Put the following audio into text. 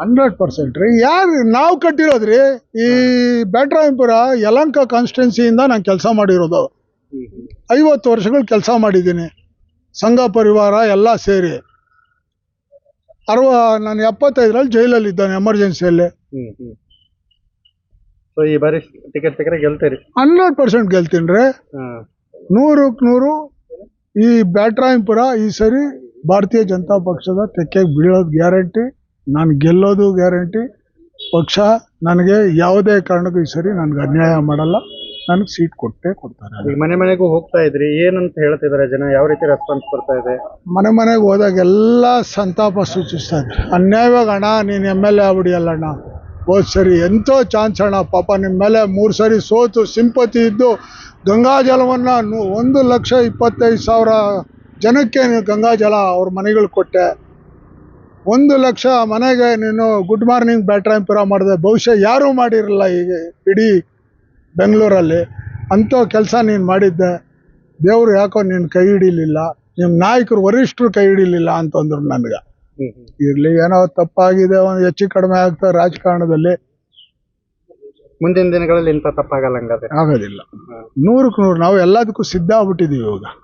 Hundred percent ರೀ. ಯಾರು ನಾವು ಕಟ್ಟಿರೋದ್ರಿ? ಈ ಬ್ಯಾಟ್ರಾಯಂಪುರ ಯಲಂಕ ಕಾನ್ಸ್ಟಿಟ್ಯೂನ್ಸಿಯಿಂದ ನಾನು ಕೆಲಸ ಮಾಡಿರೋದು. ಐವತ್ತು ವರ್ಷಗಳು ಕೆಲಸ ಮಾಡಿದ್ದೀನಿ. ಸಂಘ ಪರಿವಾರ ಎಲ್ಲ ಸೇರಿ. ಅರವ ನಾನು ಎಪ್ಪತ್ತೈದರಲ್ಲಿ ಜೈಲಲ್ಲಿ ಇದ್ದಾನೆ ಎಮರ್ಜೆನ್ಸಿಯಲ್ಲಿ. ಹ್ಮ್ ಹ್ಮ್. ಸೊ ಈ ಬಾರಿ ಟಿಕೆಟ್ ಸಿಕ್ಕರೆ ಗೆಲ್ತೀರಿ? ಹಂಡ್ರೆಡ್ ಪರ್ಸೆಂಟ್ ಗೆಲ್ತೀನಿ ರೀ. ನೂರಕ್ಕೆ ನೂರು ಈ ಬ್ಯಾಟ್ರಾಯಂಪುರ ಈ ಸರಿ ಭಾರತೀಯ ಜನತಾ ಪಕ್ಷದ ತೆಕ್ಕೆಗೆ ಬೀಳೋದು ಗ್ಯಾರಂಟಿ. ನಾನು ಗೆಲ್ಲೋದು ಗ್ಯಾರಂಟಿ. ಪಕ್ಷ ನನಗೆ ಯಾವುದೇ ಕಾರಣಕ್ಕೂ ಈ ಸರಿ ನನಗೆ ಅನ್ಯಾಯ ಮಾಡಲ್ಲ. ನನಗೆ ಸೀಟ್ ಕೊಟ್ಟೇ ಕೊಡ್ತಾರೆ. ಈಗ ಮನೆ ಮನೆಗೂ ಹೋಗ್ತಾ ಇದ್ರಿ ಏನಂತ ಹೇಳ್ತಿದಾರೆ ಜನ? ಯಾವ ರೀತಿ ರೆಸ್ಪಾನ್ಸ್ ಬರ್ತಾ ಇದೆ? ಮನೆ ಮನೆಗೆ ಹೋದಾಗ ಎಲ್ಲ ಸಂತಾಪ ಸೂಚಿಸ್ತಾ ಇದ್ದಾರೆ ಅನ್ಯಾಯವಾಗಿ ಅಣ್ಣ ನೀನು ಎಂ ಎಲ್ ಎ ಆಗ್ಬಿಡಿಯಲ್ಲ ಅಣ್ಣ ಹೋದ್ ಸರಿ ಎಂತೋ ಚಾನ್ಸ್ ಅಣ್ಣ ಪಾಪ ನಿಮ್ಮ ಮೇಲೆ ಮೂರು ಸರಿ ಸೋತು ಸಿಂಪತಿ ಇದ್ದು ಗಂಗಾಜಲವನ್ನು ಒಂದು ಲಕ್ಷ ಇಪ್ಪತ್ತೈದು ಸಾವಿರ ಜನಕ್ಕೆ ಗಂಗಾ ಗಂಗಾಜಲ ಅವ್ರ ಮನೆಗಳು ಕೊಟ್ಟೆ. ಒಂದು ಲಕ್ಷ ಮನೆಗೆ ನೀನು ಗುಡ್ ಮಾರ್ನಿಂಗ್ ಬ್ಯಾಟ್ರಾಂಪುರ ಮಾಡಿದೆ. ಬಹುಶಃ ಯಾರೂ ಮಾಡಿರಲಿಲ್ಲ ಈಗ ಇಡೀ ಬೆಂಗಳೂರಲ್ಲಿ. ಅಂಥ ಕೆಲಸ ನೀನು ಮಾಡಿದ್ದೆ. ದೇವರು ಯಾಕೋ ನೀನು ಕೈ ಹಿಡಿಲಿಲ್ಲ. ನಿಮ್ಮ ನಾಯಕರು ವರಿಷ್ಠರು ಕೈ ಹಿಡಿಲಿಲ್ಲ ಅಂತಂದ್ರು ನನಗೆ. ಇರಲಿ ಏನೋ ತಪ್ಪಾಗಿದೆ ಒಂದು ಹೆಚ್ಚು ಕಡಿಮೆ ಆಗ್ತದೆ ರಾಜಕಾರಣದಲ್ಲಿ. ಮುಂದಿನ ದಿನಗಳಲ್ಲಿ ಇಂಥ ತಪ್ಪಾಗಲ್ಲ ಹಂಗಾದ್ರೆ. ಆಗೋದಿಲ್ಲ. ನೂರಕ್ಕೆ ನೂರು ನಾವು ಎಲ್ಲದಕ್ಕೂ ಸಿದ್ಧ ಆಗ್ಬಿಟ್ಟಿದ್ದೀವಿ ಇವಾಗ.